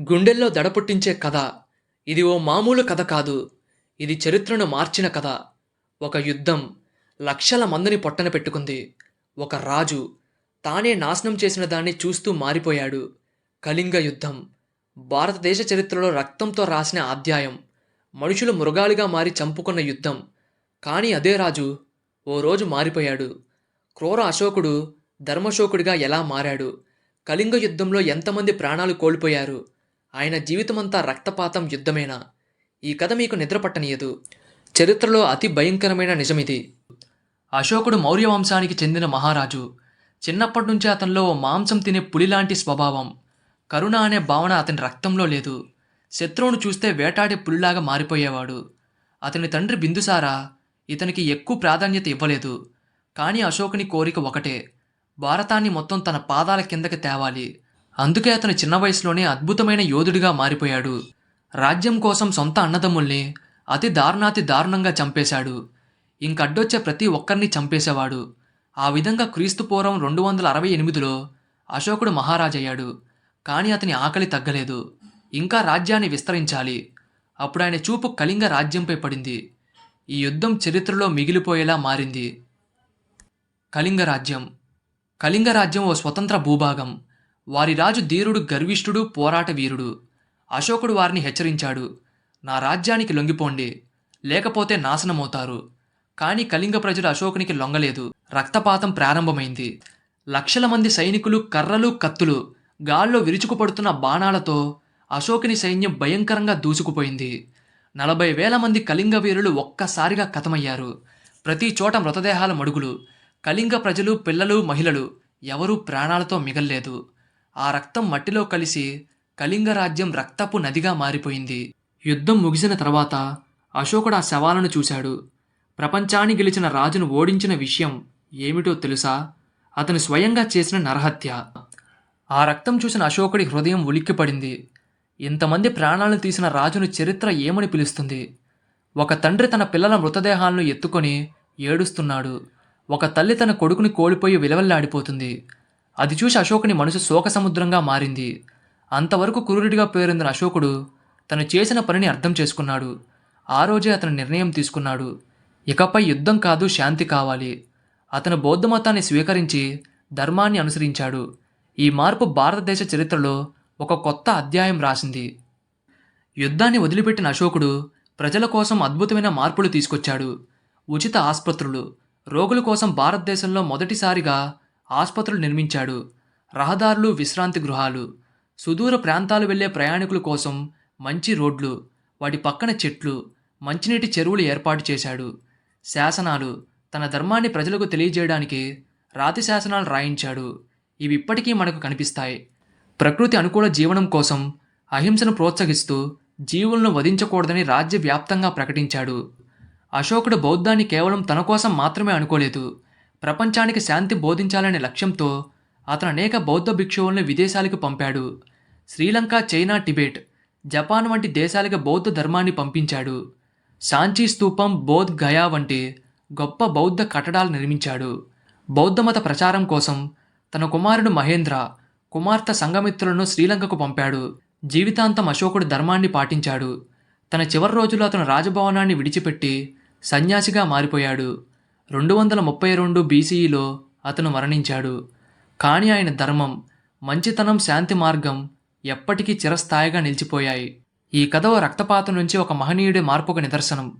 గుండెల్లో దడ పుట్టించే కథ. ఇది ఓ మామూలు కథ కాదు. ఇది చరిత్రను మార్చిన కథ. ఒక యుద్ధం లక్షల మందిని పొట్టన పెట్టుకుంది. ఒక రాజు తానే నాశనం చేసిన దాన్ని చూస్తూ మారిపోయాడు. కళింగ యుద్ధం. భారతదేశ చరిత్రలో రక్తంతో రాసిన అధ్యాయం మనుషులు మృగాలుగా మారి చంపుకున్న యుద్ధం. కానీ అదే రాజు ఓ రోజు మారిపోయాడు. క్రూర అశోకుడు ధర్మశోకుడిగా ఎలా మారాడు? కళింగ యుద్ధంలో ఎంతమంది ప్రాణాలు కోల్పోయారు? ఆయన జీవితమంతా రక్తపాతం యుద్ధమేనా? ఈ కథ మీకు నిద్రపట్టనీయదు చరిత్రలో అతి భయంకరమైన నిజమిది. అశోకుడు మౌర్య వంశానికి చెందిన మహారాజు. చిన్నప్పటి నుంచి అతనిలో ఓ మాంసం తినే పులిలాంటి స్వభావం. కరుణ అనే భావన అతని రక్తంలో లేదు. శత్రువును చూస్తే వేటాడే పులిలాగా మారిపోయేవాడు. అతని తండ్రి బిందుసారా ఇతనికి ఎక్కువ ప్రాధాన్యత ఇవ్వలేదు. కానీ అశోకుని కోరిక ఒకటే. భారతాన్ని మొత్తం తన పాదాల కిందకి తేవాలి. అందుకే అతను చిన్న వయసులోనే అద్భుతమైన యోధుడిగా మారిపోయాడు. రాజ్యం కోసం సొంత అన్నదమ్ముల్ని అతి దారుణాతి దారుణంగా చంపేశాడు. ఇంకడ్డొచ్చే ప్రతి ఒక్కరిని చంపేసేవాడు. ఆ విధంగా క్రీస్తు పూర్వం రెండు వందల అరవై ఎనిమిదిలో అశోకుడు మహారాజయ్యాడు. కానీ అతని ఆకలి తగ్గలేదు. ఇంకా రాజ్యాన్ని విస్తరించాలి. అప్పుడు ఆయన చూపు కళింగ రాజ్యంపై పడింది. ఈ యుద్ధం చరిత్రలో మిగిలిపోయేలా మారింది. కళింగ రాజ్యం. కళింగ రాజ్యం ఓ స్వతంత్ర భూభాగం. వారి రాజు ధీరుడు గర్విష్ఠుడు పోరాట వీరుడు. అశోకుడు వారిని హెచ్చరించాడు. నా రాజ్యానికి లొంగిపోండి. లేకపోతే నాశనమవుతారు. కానీ కళింగ ప్రజలు అశోకునికి లొంగలేదు. రక్తపాతం ప్రారంభమైంది. లక్షల మంది సైనికులు కర్రలు కత్తులు గాల్లో విరుచుకుపడుతున్న బాణాలతో అశోకుని సైన్యం భయంకరంగా దూసుకుపోయింది. నలభై వేల మంది కళింగ వీరులు ఒక్కసారిగా కథమయ్యారు. ప్రతి చోట మృతదేహాల మడుగులు. కళింగ ప్రజలు పిల్లలు మహిళలు ఎవరూ ప్రాణాలతో మిగల్లేదు. ఆ రక్తం మట్టిలో కలిసి కళింగ రాజ్యం రక్తపు నదిగా మారిపోయింది. యుద్ధం ముగిసిన తర్వాత అశోకుడు ఆ శవాలను చూశాడు. ప్రపంచాన్ని గెలిచిన రాజును ఓడించిన విషయం ఏమిటో తెలుసా? అతను స్వయంగా చేసిన నరహత్య. ఆ రక్తం చూసిన అశోకుడి హృదయం ఉలిక్కిపడింది. ఇంతమంది ప్రాణాలను తీసిన రాజును చరిత్ర ఏమని పిలుస్తుంది? ఒక తండ్రి తన పిల్లల మృతదేహాలను ఎత్తుకొని ఏడుస్తున్నాడు. ఒక తల్లి తన కొడుకుని కోల్పోయి విలవల్లాడిపోతుంది. అది చూసి అశోకుని మనసు శోక సముద్రంగా మారింది. అంతవరకు కురుడిగా పేరొందిన అశోకుడు తను చేసిన పనిని అర్థం చేసుకున్నాడు. ఆ రోజే అతను నిర్ణయం తీసుకున్నాడు. ఇకపై యుద్ధం కాదు శాంతి కావాలి. అతను బౌద్ధమతాన్ని స్వీకరించి ధర్మాన్ని అనుసరించాడు. ఈ మార్పు భారతదేశ చరిత్రలో ఒక కొత్త అధ్యాయం రాసింది. యుద్ధాన్ని వదిలిపెట్టిన అశోకుడు ప్రజల కోసం అద్భుతమైన మార్పులు తీసుకొచ్చాడు. ఉచిత ఆసుపత్రులు రోగుల కోసం భారతదేశంలో మొదటిసారిగా ఆసుపత్రులు నిర్మించాడు. రహదారులు విశ్రాంతి గృహాలు సుదూర ప్రాంతాలు వెళ్ళే ప్రయాణికుల కోసం మంచి రోడ్లు వాటి పక్కన చెట్లు మంచినీటి చెరువులు ఏర్పాటు చేశాడు. శాసనాలు తన ధర్మాన్ని ప్రజలకు తెలియజేయడానికి రాతి శాసనాలు రాయించాడు. ఇవి ఇప్పటికీ మనకు కనిపిస్తాయి. ప్రకృతి అనుకూల జీవనం కోసం అహింసను ప్రోత్సహిస్తూ జీవులను వధించకూడదని రాజ్యవ్యాప్తంగా ప్రకటించాడు. అశోకుడు బౌద్ధాన్ని కేవలం తన కోసం మాత్రమే అనుకోలేదు. ప్రపంచానికి శాంతి బోధించాలనే లక్ష్యంతో అతను అనేక బౌద్ధ భిక్షువులను విదేశాలకు పంపాడు. శ్రీలంక చైనా టిబెట్ జపాన్ వంటి దేశాలకు బౌద్ధ ధర్మాన్ని పంపించాడు. సాంచీ స్తూపం బోధ్ గయా వంటి గొప్ప బౌద్ధ కట్టడాలు నిర్మించాడు. బౌద్ధమత ప్రచారం కోసం తన కుమారుడు మహేంద్ర కుమార్తె సంగమిత్రులను శ్రీలంకకు పంపాడు. జీవితాంతం అశోకుడు ధర్మాన్ని పాటించాడు. తన చివరి రోజుల్లో అతను రాజభవనాన్ని విడిచిపెట్టి సన్యాసిగా మారిపోయాడు. రెండు వందల ముప్పై రెండు బీసీఈలో అతను మరణించాడు. కానీ ఆయన ధర్మం మంచితనం శాంతి మార్గం ఎప్పటికీ చిరస్థాయిగా నిలిచిపోయాయి. ఈ కథ రక్తపాతం నుంచి ఒక మహనీయుడి మార్పుకు నిదర్శనం.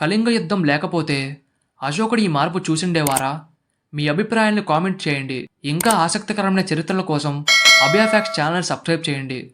కళింగ యుద్ధం లేకపోతే అశోకుడు ఈ మార్పు చూసిండేవారా? మీ అభిప్రాయాలను కామెంట్ చేయండి. ఇంకా ఆసక్తికరమైన చరిత్రల కోసం అభియాఫాక్స్ ఛానల్ సబ్స్క్రైబ్ చేయండి.